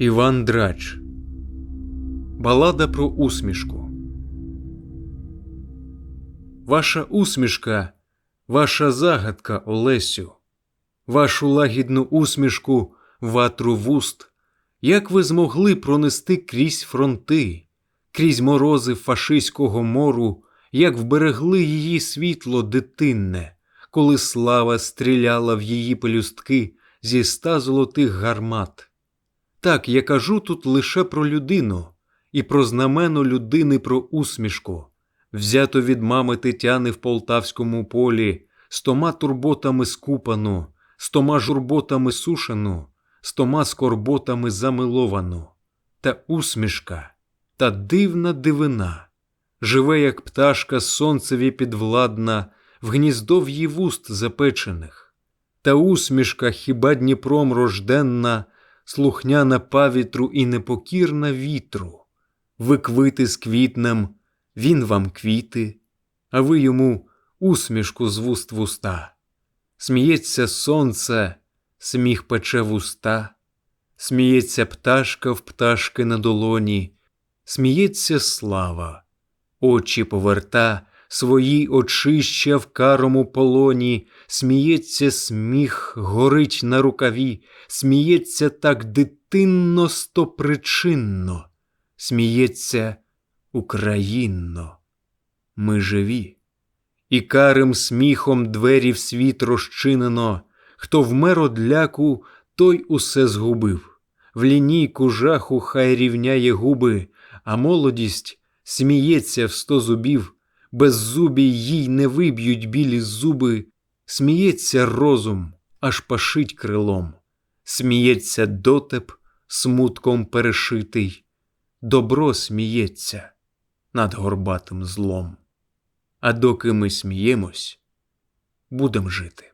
Іван Драч Балада про усмішку. Ваша усмішка, ваша загадка, Олесю, вашу лагідну усмішку, ватру вуст, як ви змогли пронести крізь фронти, крізь морози фашистського мору, як вберегли її світло дитинне, коли слава стріляла в її пелюстки зі ста золотих гармат. Так, я кажу тут лише про людину і про знамено людини про усмішку, взято від мами Тетяни в полтавському полі, стома турботами скупану, стома журботами сушену, стома скорботами замиловану. Та усмішка, та дивна дивина, живе, як пташка сонцеві підвладна, в гніздов'ї вуст запечених. Та усмішка хіба Дніпром рожденна, слухняна павітру і непокірна вітру. Ви квити з квітнем, він вам квіти, а ви йому усмішку з вуст в уста. Сміється сонце, сміх пече в уста, сміється пташка в пташки на долоні, сміється слава, очі поверта, свої очища в карому полоні, сміється сміх, горить на рукаві, сміється так дитинно стопричинно, сміється українно. Ми живі, і карим сміхом двері в світ розчинено, хто вмер одляку, той усе згубив. В лінійку жаху хай рівняє губи, а молодість сміється в сто зубів, без зубі їй не виб'ють білі зуби, сміється розум, аж пашить крилом, сміється дотеп, смутком перешитий, добро сміється над горбатим злом. А доки ми сміємось, будем жити.